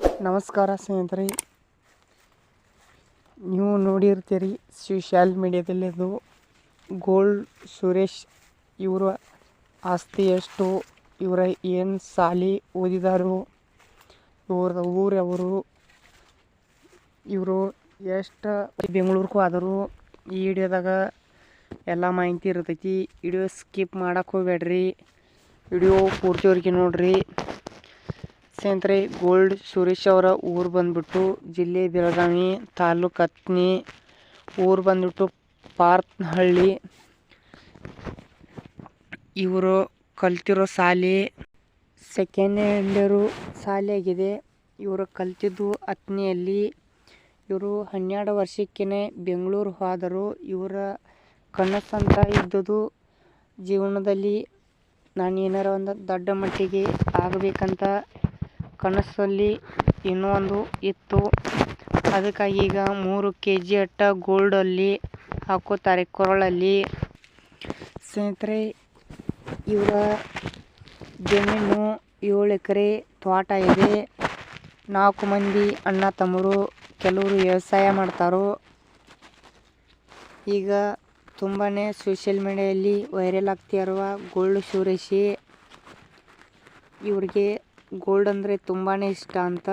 ನಮಸ್ಕಾರ ಸ್ನೇಹಿತರೆ. ನೀವು ನೋಡಿರ್ತೀರಿ ಸೋಷಿಯಲ್ ಮೀಡ್ಯಾದಲ್ಲಿ ಅದು ಗೋಲ್ಡ್ ಸುರೇಶ್ ಇವರ ಆಸ್ತಿ ಎಷ್ಟು, ಇವರ ಏನು ಸಾಲಿ ಓದಿದಾರು ಇವ್ರ ಊರು ಅವರು ಇವರು ಎಷ್ಟು ಬೆಂಗಳೂರಿಗೂ ಆದರು, ಈ ವಿಡಿಯೋದಾಗ ಎಲ್ಲ ಮಾಹಿತಿ ಇರ್ತೈತಿ. ವಿಡಿಯೋ ಸ್ಕಿಪ್ ಮಾಡಕ್ಕೆ ಹೋಗ್ಬೇಡ್ರಿ. ವಿಡಿಯೋ ಪೂರ್ತಿವರೆಗೆ ನೋಡ್ರಿ. ಸ್ನೇಹಿತರೆ ಗೋಲ್ಡ್ ಸುರೇಶ್ ಅವರ ಊರು ಬಂದ್ಬಿಟ್ಟು ಜಿಲ್ಲೆ ಬೆಳಗಾವಿ ತಾಲೂಕು ಹತ್ನಿ ಊರು ಬಂದ್ಬಿಟ್ಟು ಪಾರ್ತ್ನಹಳ್ಳಿ ಇವರು ಕಲ್ತಿರೋ ಶಾಲೆ ಸೆಕೆಂಡ್ ಹ್ಯಾಂಡರು ಶಾಲೆಯಾಗಿದೆ ಇವರು ಕಲ್ತಿದ್ದು ಹತ್ನಿಯಲ್ಲಿ ಇವರು ಹನ್ನೆರಡು ವರ್ಷಕ್ಕೇ ಬೆಂಗಳೂರು ಹೋದರು. ಇವರ ಕನಸಂತ ಇದ್ದದ್ದು ಜೀವನದಲ್ಲಿ ನಾನು ಏನಾರ ಒಂದು ದೊಡ್ಡ ಮಟ್ಟಿಗೆ ಆಗಬೇಕಂತ ಕನಸಲ್ಲಿ ಇನ್ನೊಂದು ಇತ್ತು. ಅದಕ್ಕಾಗಿ ಈಗ ಮೂರು ಕೆ ಜಿ ಅಟ್ಟ ಗೋಲ್ಡಲ್ಲಿ ಹಾಕೋತಾರೆ, ಕೊರಳಲ್ಲಿ. ಸ್ನೇಹಿತರೆ, ಇವರ ಜಮೀನು ಏಳು ಎಕರೆ ತೋಟ ಇದೆ. ನಾಲ್ಕು ಮಂದಿ ಅಣ್ಣ ತಮ್ಮರು, ಕೆಲವರು ವ್ಯವಸಾಯ ಮಾಡ್ತಾರೋ. ಈಗ ತುಂಬಾ ಸೋಷಿಯಲ್ ಮೀಡಿಯಲ್ಲಿ ವೈರಲ್ ಆಗ್ತಿರುವ ಗೋಲ್ಡ್ ಸುರೇಶಿ ಇವ್ರಿಗೆ ಗೋಲ್ಡ್ ಅಂದರೆ ತುಂಬಾ ಇಷ್ಟ ಅಂತ.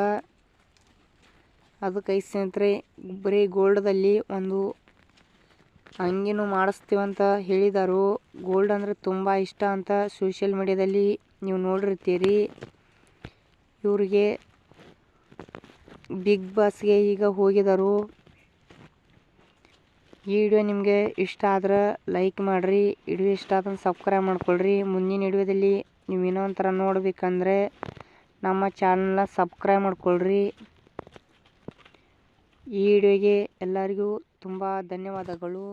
ಅದಕ್ಕೆ ಸ್ನೇಹಿತರೆ, ಬರೀ ಗೋಲ್ಡ್ದಲ್ಲಿ ಒಂದು ಹಂಗೇನು ಮಾಡಿಸ್ತೀವಂತ ಹೇಳಿದರು. ಗೋಲ್ಡ್ ಅಂದರೆ ತುಂಬ ಇಷ್ಟ ಅಂತ ಸೋಷಿಯಲ್ ಮೀಡ್ಯಾದಲ್ಲಿ ನೀವು ನೋಡಿರ್ತೀರಿ. ಇವರಿಗೆ ಬಿಗ್ ಬಾಸ್ಗೆ ಈಗ ಹೋಗಿದರು. ಈ ವಿಡಿಯೋ ನಿಮಗೆ ಇಷ್ಟ ಆದ್ರೆ ಲೈಕ್ ಮಾಡಿರಿ ವಿಡಿಯೋ ಇಷ್ಟ ಆದ್ರೆ ಸಬ್ಸ್ಕ್ರೈಬ್ ಮಾಡ್ಕೊಳ್ರಿ. ಮುಂದಿನ ವಿಡಿಯೋದಲ್ಲಿ ನೀವು ಏನೋ ಒಂಥರ ನೋಡಬೇಕಂದ್ರೆ ನಮ್ಮ ಚಾನಲ್ನ ಸಬ್ಸ್ಕ್ರೈಬ್ ಮಾಡ್ಕೊಳ್ರಿ. ಈ ವಿಡಿಯೋಗೆ ಎಲ್ಲರಿಗೂ ತುಂಬ ಧನ್ಯವಾದಗಳು.